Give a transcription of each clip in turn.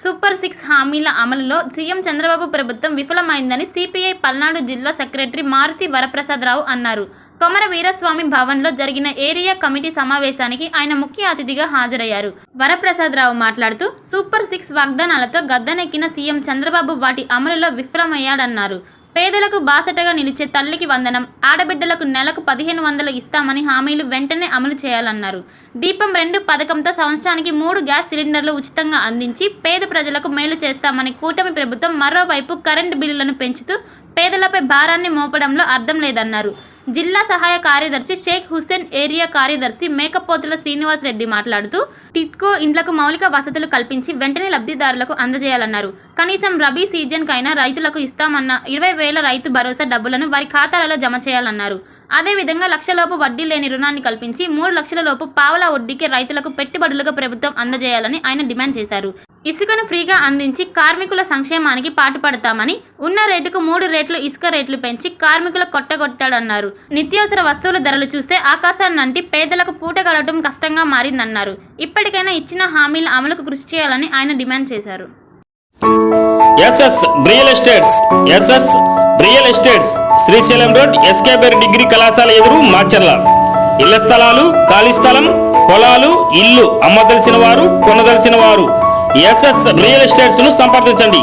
Super six హామీల అమలులో CM Chandrababu ప్రభుత్వం విఫలమైందని సిపిఐ పల్నాడు జిల్లా సెక్రటరీ మారుతి వరప్రసాదరావు అన్నారు. కొమర వీరస్వామి భవన్లో జరిగిన ఏరియా కమిటీ సమావేశానికి ఆయన ముఖ్య అతిథిగా హాజరయ్యారు. వరప్రసాదరావు మాట్లాడుతూ సూపర్ సిక్స్ వాగ్దానాలతో గద్దెనెక్కిన సీఎం చంద్రబాబు వాటి అమలులో విఫలమయ్యాడన్నారు. పేదలకు బాసటగా నిలిచే తల్లికి వందనం ఆడబిడ్డలకు నెలకు పదిహేను వందలు ఇస్తామని హామీలు వెంటనే అమలు చేయాలన్నారు. దీపం రెండు పథకంతో సంవత్సరానికి మూడు గ్యాస్ సిలిండర్లు ఉచితంగా అందించి పేద ప్రజలకు మేలు చేస్తామని కూటమి ప్రభుత్వం మరోవైపు కరెంటు బిల్లులను పెంచుతూ పేదలపై భారాన్ని మోపడంలో అర్థం లేదన్నారు. జిల్లా సహాయ కార్యదర్శి షేక్ హుస్సేన్ ఏరియా కార్యదర్శి మేకపోతుల శ్రీనివాస్ రెడ్డి మాట్లాడుతూ టిట్కో ఇండ్లకు మౌలిక వసతులు కల్పించి వెంటనే లబ్ధిదారులకు అందజేయాలన్నారు. కనీసం రబీ సీజన్కైనా రైతులకు ఇస్తామన్న ఇరవై వేల రైతు భరోసా డబ్బులను వారి ఖాతాలలో జమ చేయాలన్నారు. అదేవిధంగా లక్షలోపు వడ్డీ లేని రుణాన్ని కల్పించి మూడు లక్షల లోపు పావల వడ్డీకి రైతులకు పెట్టుబడులుగా ప్రభుత్వం అందజేయాలని ఆయన డిమాండ్ చేశారు. ఇసుకను ఫ్రీగా అందించి కార్మికుల సంక్షేమానికి పాటుపడతామని ఉన్న రేటుకు మూడు రేట్లు ఇసుక రేట్లు పెంచి కార్మికులు కొట్టగొట్టాడన్నారు. నిత్యావసర వస్తువుల ధరలు చూస్తే ఆకాశాన్నంటి పేదలకు పూట గడవడం కష్టంగా మారిందన్నారు. ఇప్పటికైనా ఇచ్చిన హామీల అమలుకు కృషి చేయాలని ఆయన డిమాండ్ చేశారు. SS real estates SS real estates Srisailam road ఎస్కేబర్ degree కళాశాల ఎదురు మాచర్ల. ఇళ్ళ స్థలాలు ఖాళీ స్థలం పొలాలు ఇల్లు అమ్మదలిసిన వారు కొనదలిసిన వారు. ఎస్ఎస్ రియల్ ఎస్టేట్స్ను సంప్రదించండి.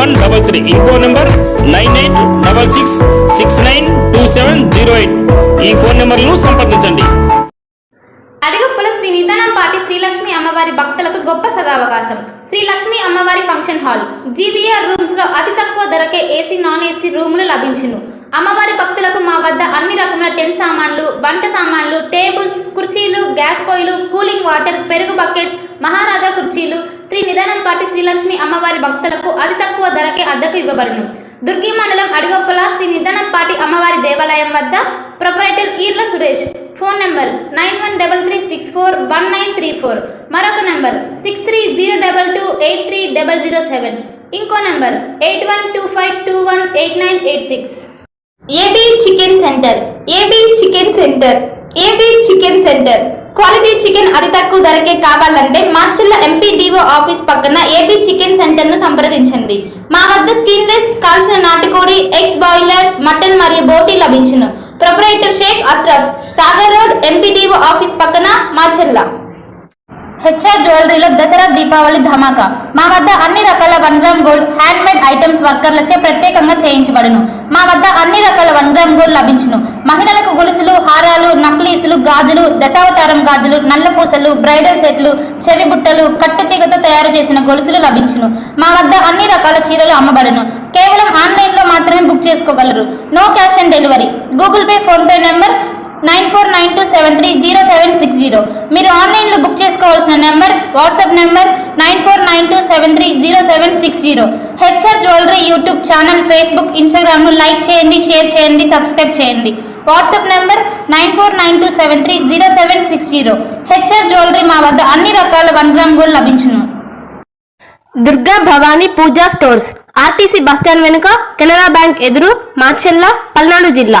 One double three ఇంకో number nine eight double six six nine two seven zero eight ఈ ఫోన్ నెంబర్లను సంప్రదించండి. అడిగప్పుల శ్రీ నిదానం పాటి శ్రీలక్ష్మి అమ్మవారి భక్తులకు గొప్ప సదావకాశం. శ్రీ లక్ష్మి అమ్మవారి ఫంక్షన్ హాల్. జీబీఆర్ రూమ్స్లో అతి తక్కువ ధరకే ఏసీ నాన్ ఏసీ రూములు లభించును. అమ్మవారి భక్తులకు మా వద్ద అన్ని రకముల టెంట్ సామాన్లు వంట సామాన్లు టేబుల్స్ కుర్చీలు గ్యాస్ పొయ్యిలు కూలింగ్ వాటర్ పెరుగు బకెట్స్ మహారాజా కుర్చీలు శ్రీ నిదానం పాటి శ్రీలక్ష్మి అమ్మవారి భక్తులకు అతి తక్కువ ధరకే అద్దెకు ఇవ్వబడును. దుర్గి మండలం అడిగొప్పల శ్రీ నిదానం పాటి అమ్మవారి దేవాలయం వద్ద proprietor Eerla Suresh. Phone number nine one double three six four one nine three four. మరొక number six three zero double two eight three double zero seven. ఇంకో number eight one two five two one eight nine eight six. AB chicken centre AB chicken centre AB chicken centre. Quality chicken అతి తక్కువ ధరకే కావాలంటే Macherla MPDO office పక్కన AB chicken సెంటర్ను సంప్రదించండి. మా వద్ద స్కిన్లెస్ కాల్చిన నాటుకోడి ఎగ్స్ బాయిలర్ మటన్ మరియు బోటీ లభించును. Proprietor Shaik Ashraf Sagar road MPDO office పక్కన మాచెల్ల హెచ్ఆర్ జ్యువెలరీలో దసరా దీపావళి ధమాకా. మా వద్ద అన్ని రకాల one gram gold hand made items వర్కర్లచే ప్రత్యేకంగా చేయించబడును. మా వద్ద అన్ని రకాల వన్ గ్రామ్ గోల్డ్ లభించును. మహిళలకు గొలుసులు హారాలు నక్లీసులు గాజులు దశావతారం గాజులు నల్ల పూసలు బ్రైడల్ సెట్లు చెవి బుట్టలు కట్టుతీగతో తయారు చేసిన గొలుసులు లభించును. మా వద్ద అన్ని రకాల చీరలు అమ్మబడును. కేవలం ఆన్లైన్లో మాత్రమే బుక్ చేసుకోగలరు. No cash on delivery. Google Pay PhonePe number nine four nine two seven three zero seven six zero. మీరు ఆన్లైన్లో బుక్ చేసుకోవాల్సిన number WhatsApp number nine four nine two seven three zero seven six zero. HR jewellery YouTube channel Facebook ఇన్స్టాగ్రామ్ను like చేయండి share చేయండి subscribe చేయండి. WhatsApp number nine four nine two seven three zero seven six zero. HR jewellery మా వద్ద అన్ని రకాల one gram gold లభించును. Durga Bhavani Puja stores RTC bus stand వెనుక Canara bank ఎదురు మాచెల్ల పల్నాడు జిల్లా.